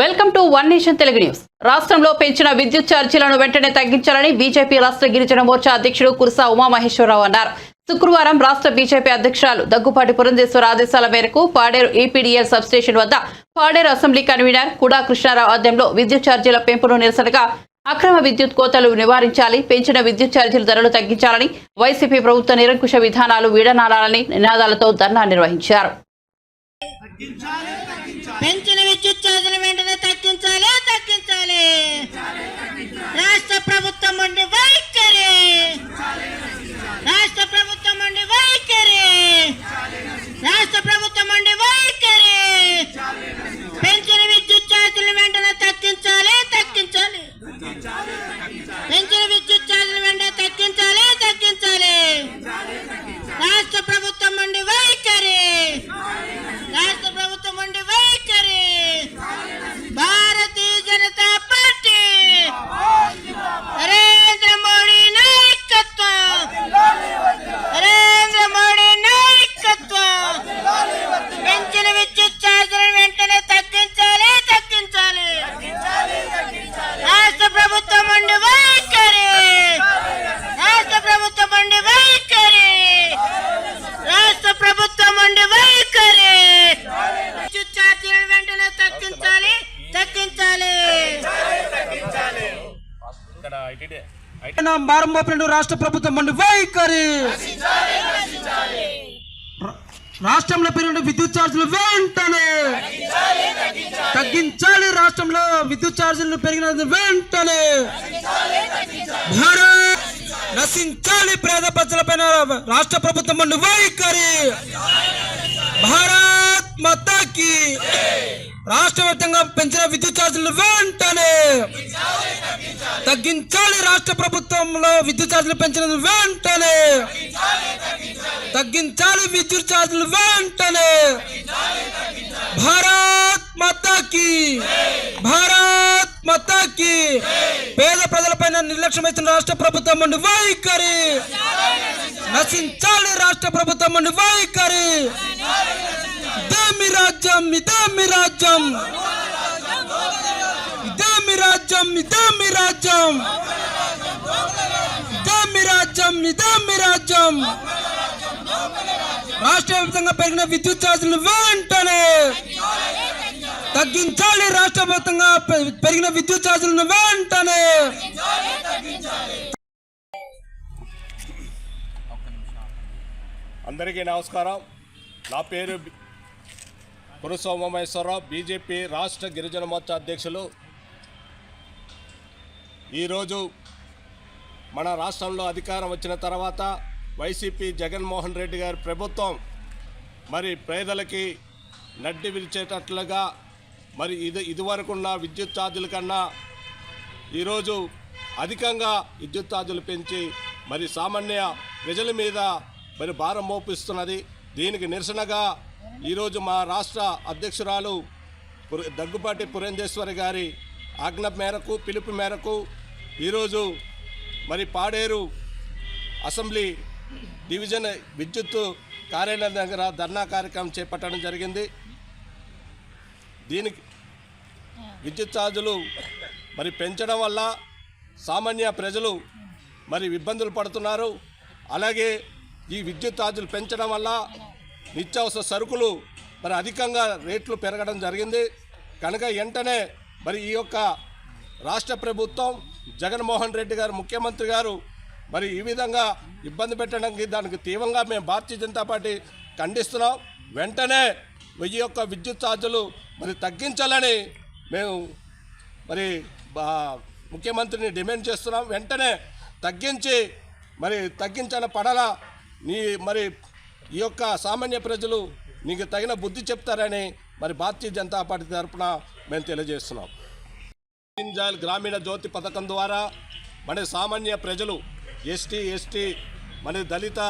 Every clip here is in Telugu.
Welcome to one nation Telugu news. రాష్ట్రంలో పెంచిన విద్యుత్ ఛార్జీలను వెంటనే తగ్గించాలని బీజేపీ రాష్ట్ర గిరిజన మోర్చా అధ్యక్షుడు కురుసా ఉమామహేశ్వరరావు అన్నారు. శుక్రవారం రాష్ట్ర బీజేపీ అధ్యక్షురాలు దగ్గుపాటి పురంధేశ్వర ఆదేశాల మేరకు పాడేరు ఈపీడీఎల్ సబ్స్టేషన్ వద్ద పాడేరు అసెంబ్లీ కన్వీనర్ కుడా కృష్ణారావు ఆధ్వర్యంలో విద్యుత్ ఛార్జీల పెంపును నిరసనగా అక్రమ విద్యుత్ కోతలు నివారించాలి పెంచిన విద్యుత్ ఛార్జీల ధరలు తగ్గించాలని వైసీపీ ప్రభుత్వ నిరంకుశ విధానాలు వీడనాలని నినాదాలతో ధర్నా నిర్వహించారు. పెంచిన విద్యుత్ ఛార్జీలు వెంటనే తగ్గించాలి తగ్గించాలి. రాష్ట్ర ప్రభుత్వం ఉండి నా భారం రాష్ట్ర ప్రభుత్వం మండి వైఖరి. రాష్ట్రంలో పెరిగిన విద్యుత్ ఛార్జీలు వెంటనే తగ్గించాలి రాష్ట్రంలో విద్యుత్ ఛార్జీలు పెరిగిన వెంటనే. భారత్ నశించాలి పేద ప్రజలపైన రాష్ట్ర ప్రభుత్వం వైఖరి. భారత్ మతాకి రాష్ట్ర వ్యాప్తంగా పెంచిన విద్యుత్ ఛార్జీలు వెంటనే తగ్గించాలి. రాష్ట్ర ప్రభుత్వంలో విద్యుత్ ఛార్జీలు పెంచిన వెంటనే తగ్గించాలి. విద్యుత్ ఛార్జీలు వెంటనే భారత్ మతాకి భారత్ మతాకి పేద ప్రజలపైన నిర్లక్ష్యం ఇస్తున్న రాష్ట్ర ప్రభుత్వం నుండి వైఖరి నశించాలి. రాష్ట్ర ప్రభుత్వం నుండి వైఖరి రాజ్యం ఇదే మీ రాజ్యం? ఇదే మీ రాజ్యం ఇదే మీ రాజ్యం? ఇదే మీ రాజ్యం ఇదే మీ రాజ్యం? రాష్ట్ర వ్యాప్తంగా పెరిగిన విద్యుత్ ఛార్జీలు వెంటనే తగ్గించాలి. రాష్ట్ర వ్యాప్తంగా పెరిగిన విద్యుత్ ఛార్జీలను వెంటనే అందరికీ నమస్కారం. నా పేరు కురుసోమేశ్వరరావు బీజేపీ రాష్ట్ర గిరిజన మోర్చా అధ్యక్షులు. ఈరోజు మన రాష్ట్రంలో అధికారం వచ్చిన తర్వాత వైసీపీ జగన్మోహన్ రెడ్డి గారి ప్రభుత్వం మరి పేదలకి నడ్డి విరిచేటట్లుగా మరి ఇది ఇదివరకున్న విద్యుత్ ఛార్జీల కన్నా ఈరోజు అధికంగా విద్యుత్ ఛార్జీలు పెంచి మరి సామాన్య ప్రజల మీద మరి భారం మోపిస్తున్నది. దీనికి నిరసనగా ఈరోజు మా రాష్ట్ర అధ్యక్షురాలు పుర- దగ్గుపాటి పురంధేశ్వరి గారి ఆజ్ఞ మేరకు పిలుపు మేరకు ఈరోజు మరి పాడేరు అసెంబ్లీ డివిజన్ విద్యుత్ కార్యాలయం దగ్గర ధర్నా కార్యక్రమం చేపట్టడం జరిగింది. దీనికి విద్యుత్ ఛార్జులు మరి పెంచడం వల్ల సామాన్య ప్రజలు మరి ఇబ్బందులు పడుతున్నారు. అలాగే ఈ విద్యుత్ ఛార్జులు పెంచడం వల్ల నిత్యావసర సరుకులు మరి అధికంగా రేట్లు పెరగడం జరిగింది. కనుక వెంటనే మరి ఈ యొక్క రాష్ట్ర ప్రభుత్వం జగన్మోహన్ రెడ్డి గారు ముఖ్యమంత్రి గారు మరి ఈ విధంగా ఇబ్బంది పెట్టడానికి దానికి తీవ్రంగా మేము భారతీయ జనతా పార్టీ ఖండిస్తున్నాం. వెంటనే వెయ్యి యొక్క విద్యుత్ ఛార్జీలు మరి తగ్గించాలని మేము మరి బా- ముఖ్యమంత్రిని డిమాండ్ చేస్తున్నాం. వెంటనే తగ్గించి మరి తగ్గించిన పడల నీ మరి ఈ యొక్క సామాన్య ప్రజలు నీకు తగిన బుద్ధి చెప్తారని మరి భారతీయ జనతా పార్టీ తరఫున మేము తెలియజేస్తున్నాం. దీన్ గ్రామీణ జ్యోతి పథకం ద్వారా మన సామాన్య ప్రజలు ఎస్టీ ఎస్టీ మరి దళిత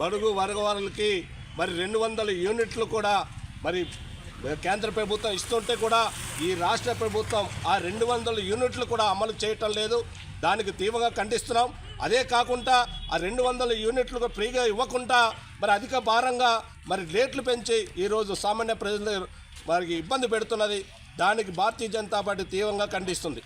బడుగు వర్గవారులకి మరి రెండు వందల యూనిట్లు కూడా మరి కేంద్ర ప్రభుత్వం ఇస్తుంటే కూడా ఈ రాష్ట్ర ప్రభుత్వం ఆ రెండు వందల యూనిట్లు కూడా అమలు చేయటం లేదు. దానికి తీవ్రంగా ఖండిస్తున్నాం. అదే కాకుండా ఆ రెండు వందల యూనిట్లుగా ఫ్రీగా ఇవ్వకుండా మరి అధిక భారంగా మరి రేట్లు పెంచి ఈరోజు సామాన్య ప్రజలు వారికి ఇబ్బంది పెడుతున్నది. దానికి భారతీయ జనతా పార్టీ తీవ్రంగా ఖండిస్తుంది.